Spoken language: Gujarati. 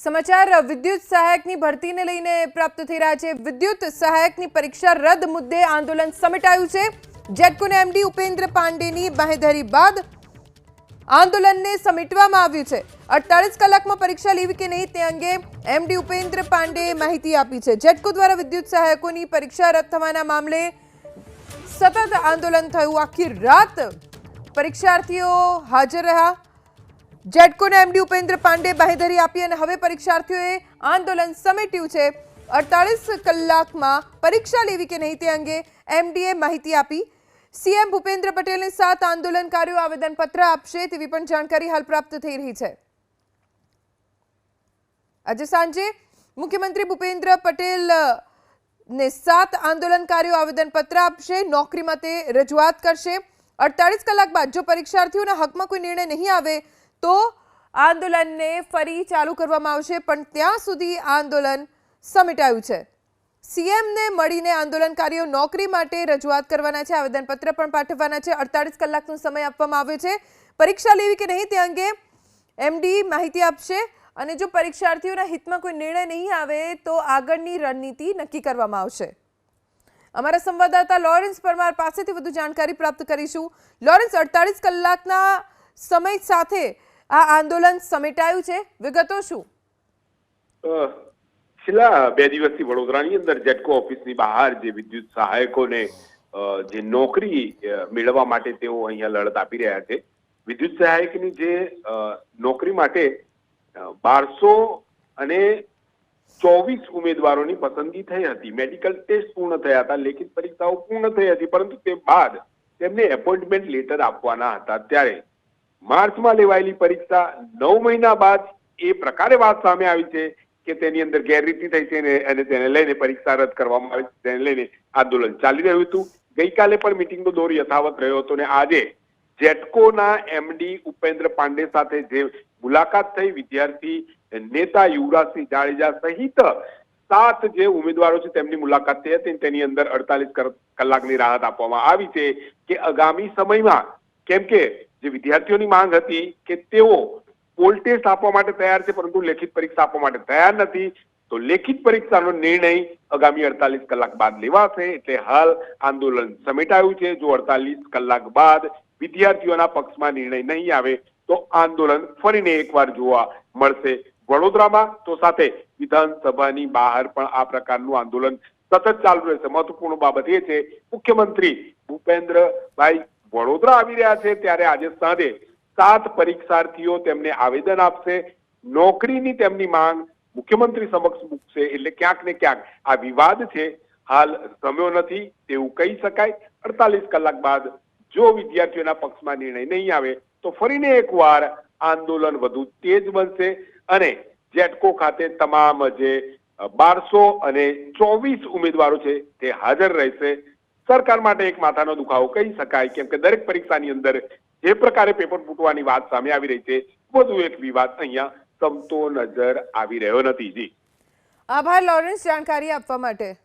સમાચાર, વિદ્યુત સહાયકની ભરતીને લઈને પ્રાપ્ત થઈ રહ્યા છે. વિદ્યુત સહાયકની પરીક્ષા રદ મુદ્દે આંદોલન સમેટાયું છે. જેટકોના એમડી ઉપેન્દ્ર પાંડેની બાહેધરી બાદ આંદોલનને સમેટવામાં આવ્યું છે. અડતાલીસ કલાકમાં પરીક્ષા લેવી કે નહીં તે અંગે એમડી ઉપેન્દ્ર પાંડેએ માહિતી આપી છે. જેટકો દ્વારા વિદ્યુત સહાયકોની પરીક્ષા રદ થવાના મામલે સતત આંદોલન થયું. આખી રાત પરીક્ષાર્થીઓ હાજર રહ્યા. જેટકોના એમડી ઉપેન્દ્ર પાંડે બાહેધરી આપી અને હવે પરીક્ષાર્થીઓએ આંદોલન સમેટ્યું છે. અડતાલીસ કલાકમાં પરીક્ષા લેવી કે નહીં તે અંગે એમડીએ માહિતી આપી. સીએમ ભૂપેન્દ્ર પટેલને સાત આંદોલનકારીઓ આવેદનપત્ર આપશે તેવી પણ જાણકારી હાલ પ્રાપ્ત થઈ રહી છે. આજે સાંજે મુખ્યમંત્રી ભૂપેન્દ્ર પટેલ ને સાત આંદોલનકારીઓ આવેદનપત્ર આપશે, નોકરી માટે રજૂઆત કરશે. અડતાલીસ કલાક બાદ જો પરીક્ષાર્થીઓના હકમાં કોઈ નિર્ણય નહીં આવે તો આંદોલનને ફરી ચાલુ કરવામાં આવશે, પણ ત્યાં સુધી આંદોલન સમેટાયું છે. સીએમને મળીને આંદોલનકારીઓ નોકરી માટે રજૂઆત કરવાના છે, આવેદનપત્ર પણ પાઠવવાના છે. અડતાલીસ કલાકનો સમય આપવામાં આવ્યો છે. પરીક્ષા લેવી કે નહીં તે અંગે એમડી માહિતી આપશે અને જો પરીક્ષાર્થીઓના હિતમાં કોઈ નિર્ણય નહીં આવે તો આગળની રણનીતિ નક્કી કરવામાં આવશે. અમારા સંવાદદાતા લોરેન્સ પરમાર પાસેથી વધુ જાણકારી પ્રાપ્ત કરીશું. લોરેન્સ અડતાલીસ કલાકના સમય સાથે આ આંદોલન સમેટાયું છે? વિગતો શું? છેલ્લા બે દિવસથી વડોદરાની અંદર જેટકો ઓફિસની બહાર જે વિદ્યુત સહાયકોને જે નોકરી મેળવવા માટે તેઓ અહીંયા લડત આપી રહ્યા છે, વિદ્યુત સહાયકની જે નોકરી માટે બારસો અને ચોવીસ ઉમેદવારોની પસંદગી થઈ હતી. મેડિકલ ટેસ્ટ પૂર્ણ થયા હતા, લેખિત પરીક્ષાઓ પૂર્ણ થઈ હતી, પરંતુ તે બાદ તેમને એપોઇન્ટમેન્ટ લેટર આપવાના હતા. ત્યારે માર્ચમાં લેવાયેલી પરીક્ષા નવ મહિના બાદ એ પ્રકારે વાત સામે આવી છે કે તેની અંદર ગેરરીતિ થઈ છે અને તેને લઈને પરીક્ષા રદ કરવામાં આવી છે, તેને લઈને આંદોલન ચાલી રહ્યું હતું. ગઈકાલે પણ મિટિંગનો દોર યથાવત રહ્યો હતો ને આજે જેટકોના એમડી ઉપેન્દ્ર પાંડે સાથે જે મુલાકાત થઈ, વિદ્યાર્થી નેતા યુવરાજસિંહ જાડેજા સહિત સાત જે ઉમેદવારો છે તેમની મુલાકાત થઈ હતી તેની અંદર અડતાલીસ કલાકની રાહત આપવામાં આવી છે કે આગામી સમયમાં, કેમ કે જે વિદ્યાર્થીઓની માંગ હતી કે તેઓ પોલ ટેસ્ટ આપવા માટે તૈયાર છે, પરંતુ લેખિત પરીક્ષા આપવા માટે તૈયાર નથી, તો લેખિત પરીક્ષાનો નિર્ણય આગામી અડતાલીસ કલાક બાદ લેવાશે. એટલે હાલ આંદોલન સમેટાયું છે. જો અડતાલીસ કલાક બાદ વિદ્યાર્થીઓના પક્ષમાં નિર્ણય નહીં આવે, તો આંદોલન ફરીને એકવાર જોવા મળશે વડોદરામાં. તો સાથે વિધાનસભાની બહાર પણ આ પ્રકારનું આંદોલન સતત ચાલુ રહેશે. મહત્વપૂર્ણ બાબત એ છે, મુખ્યમંત્રી ભૂપેન્દ્રભાઈ વડોદરા આવી રહ્યા છે ત્યારે આજે સાંજે સાત પરીક્ષાર્થીઓ તેમને આવેદન આપશે. નોકરીની તેમની માંગ મુખ્યમંત્રી સમક્ષ મૂકશે એટલે ક્યાંક ને ક્યાંક આ વિવાદ છે. હાલ રમ્યો નથી તેવું કહી શકાય. અડતાલીસ કલાક બાદ જો વિદ્યાર્થીઓના પક્ષમાં નિર્ણય નહીં આવે તો ફરીને એકવાર આંદોલન વધુ તેજ બનશે અને જેટકો ખાતે તમામ જે બારસો અને ચોવીસ ઉમેદવારો છે તે હાજર રહેશે. સરકાર માટે એક માથાનો દુખાવો કહી શકાય. કેમ કે દરેક પરીક્ષાની અંદર જે પ્રકારે પેપર ફૂટવાની વાત સામે આવી રહી છે, વધુ એક વિવાદ અહીંયા સમતો નજર આવી રહ્યો નથી. જી. આભાર લોરેન્સ જાણકારી આપવા માટે.